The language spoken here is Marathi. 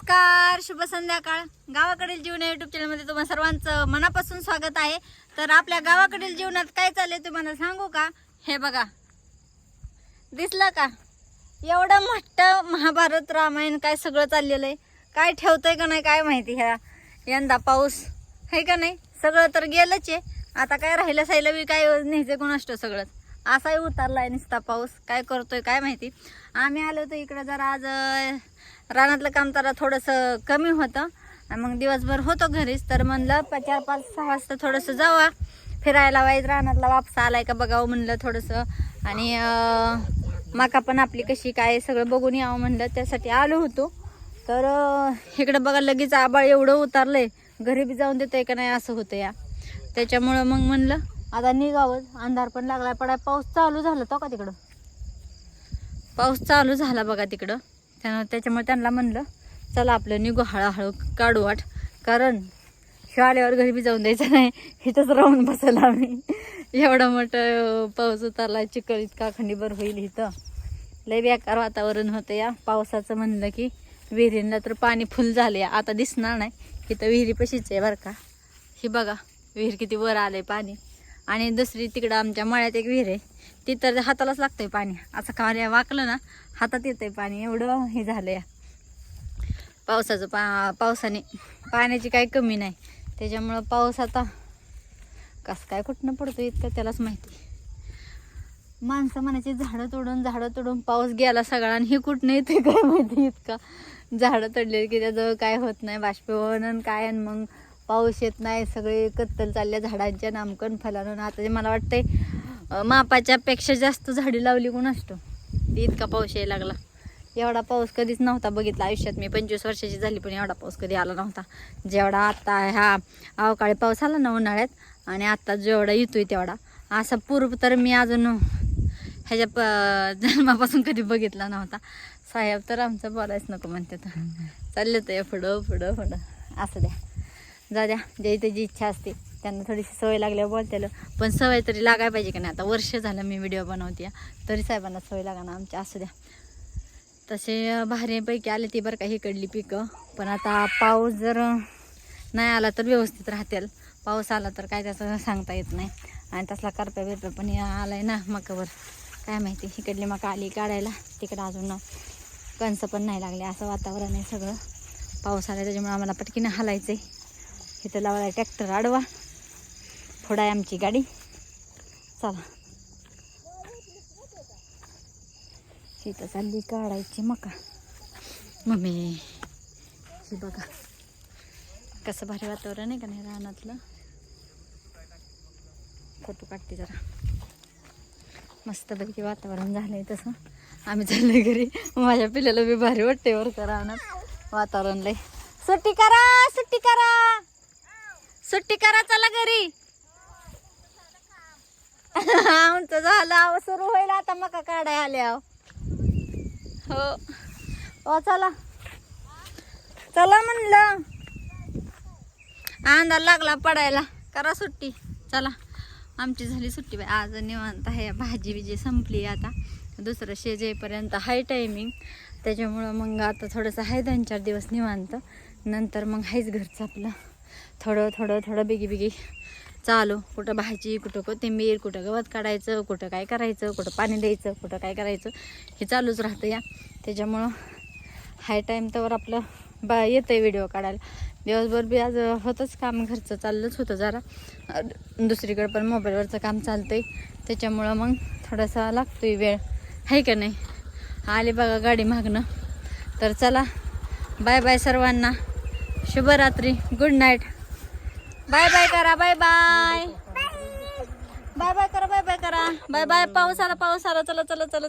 नमस्कार शुभ संध्याकाळ. गावाकडील जीवन युट्यूब चॅनलमध्ये तुम्हा सर्वांचं मनापासून स्वागत आहे. तर आपल्या गावाकडील जीवनात काय चाललंय तुम्हाला सांगू का? हे बघा. दिसलं का? एवढं मोठं महाभारत रामायण काय सगळं चाललेलं आहे? काय ठेवतंय का नाही काय माहिती ह्या? यंदा पाऊस आहे का नाही? सगळं तर गेलंच आहे. आता काय राहिलं सायलं बी काय न्यायचं कोणाष्ट सगळंच? असाही उतरलाय नुसता पाऊस. काय करतोय काय माहिती. आम्ही आलो होतो इकडं जरा आज रानातलं काम जरा थोडंसं कमी होतं. मग दिवसभर होतो घरीच. तर म्हणलं प- चार पाच सहा वाजता थोडंसं जावा. फिरायला वाईज रानातला वापस आलाय का बघावं म्हणलं थोडंसं. आणि माका पण आपली कशी काय सगळं बघून यावं म्हणलं. त्यासाठी आलो होतो. तर इकडं बघा लगेच आबाळ एवढं उतारलंय. घरी बी जाऊन देतंय का नाही असं होतं या. त्याच्यामुळं मग म्हणलं आता निघावं. अंधार पण लागलाय पडाय पाऊस चालू झाला तो का तिकडं? पाऊस चालू झाला बघा तिकडं. त्यानं त्याच्यामुळे त्यांना म्हणलं चला आपलं निघू हळूहळू काढू वाट. कारण ह्यो आल्यावर घरी बी जाऊन द्यायचं नाही इथंच राहून बसायला आम्ही. एवढं मोठं पाऊस उतरला चिखल इतका खंडीभर होईल इथं. लय बेकार वातावरण होतं या. पावसाचं म्हणलं की विहिरींना तर पाणी फुल झाले आता दिसणार नाही. इथं विहिरी पशीच आहे बरं का. ही बघा विहीर किती वर आलंय पाणी. आणि दुसरी तिकडं आमच्या मळ्यात एक विहीर आहे. ती तर हातालाच लागतंय पाणी. असं खाली वाकलं ना हातात येतंय पाणी. एवढं हे झालं या पावसाचं पा पावसाने पाण्याची काही कमी नाही. त्याच्यामुळं पाऊस आता कसं काय कुठनं पडतो इतकं त्यालाच माहिती. माणसं म्हणायची झाडं तोडून झाडं तोडून पाऊस गेला सगळा आणि हे कुठनं येते काय माहिती इतका. झाडं तोडले की त्याजवळ काय होत नाही बाष्पीभवन आणि काय आणि मग पाऊस येत नाही सगळे कत्तल चालल्या झाडांच्या नामकन फलानं. आता जे मला वाटतंय मापाच्या पेक्षा जास्त झाडी लावली कोण असतो? इतका पाऊस यायला लागला. एवढा पाऊस कधीच नव्हता बघितला आयुष्यात. मी पंचवीस वर्षाची झाली पण एवढा पाऊस कधी आला नव्हता. जेवढा आत्ता ह्या अवकाळी पाऊस आला ना उन्हाळ्यात आणि आत्ता जेवढा येतोय तेवढा. असा पूर्व तर मी अजून ह्याच्या प जन्मापासून कधी बघितला नव्हता. साहेब तर आमचं बोलायच नको म्हणते तर चाललं ते पुढं पुढं पुढं. असं द्या. जा द्या ज्याची त्याची इच्छा असते. त्यांना थोडीशी सवय लागल्यावर बोलतेलं. पण सवय तरी लागायला पाहिजे का नाही? आता वर्ष झालं मी व्हिडिओ बनवते. तरी साहेबांना सवय लागा ना आमच्या असू द्या. तसे भारीपैकी आले ती बरं का इकडली पिकं. पण आता पाऊस जर नाही आला तर व्यवस्थित राहतील. पाऊस आला तर काय त्याचं सांगता येत नाही. आणि तसला करप्या बिरप्या पण या आलाय ना मकावर. काय माहिती इकडली मका आली काढायला. तिकडं अजून कणसं पण नाही लागले. असं वातावरण आहे सगळं. पाऊस आला त्याच्यामुळे आम्हाला पटकीनं हलायचं आहे इथं लावायला ट्रॅक्टर आडवा. थोडा आहे आमची गाडी. चला. इथं चालली काढायची मका. मम्मी ही बघा. कसं भारी वातावरण आहे का नाही रानातलं? फोटो काढते जरा. मस्तपैकी वातावरण झालंय तसं. आम्ही चाललोय घरी. माझ्या पिल्याला बी भारी वाटते वर करा रानात. वातावरण लय. सुट्टी करा सुट्टी करा! सुट्टी करा चला घरी. आमचं झालं अहो, सुरू होईल आता मका काढाय आल्या हो. हो चला. चला म्हणलं. अंधार लागला पडायला. करा सुट्टी. चला. आमची झाली सुट्टी बाई. आज निवांत आहे. भाजी बिजी संपली आता. दुसरं शेज येईपर्यंत हाय टायमिंग त्याच्यामुळं मग आता थोडंसं आहे दोन चार दिवस निवांत. नंतर मग आहेच घरचं आपलं थोडं थोडं थोडं बिगी बिगी चालू. कुठं भाजी कुठं कोथिंबीर कुठं गवत काढायचं कुठं काय करायचं कुठं पाणी द्यायचं कुठं काय करायचं हे चालूच राहतं या. त्याच्यामुळं हाय टाईम तर आपलं बा येतं आहे व्हिडिओ काढायला. दिवसभर बी आज होतंच काम घरचं चाललंच होतं जरा. दुसरीकडं दुसरीकडे पण मोबाईलवरचं काम चालतं आहे त्याच्यामुळं मग थोडासा लागतो आहे वेळ. आहे का नाही? आले बघा गाडी मागणं. तर चला. बाय बाय सर्वांना. शुभरात्री. गुड नाईट बाय बाय करा बाय बाय बाय बाय करा बाय बाय करा. बाय बाय पाऊस आला पाऊस आला. चला चला चला चला.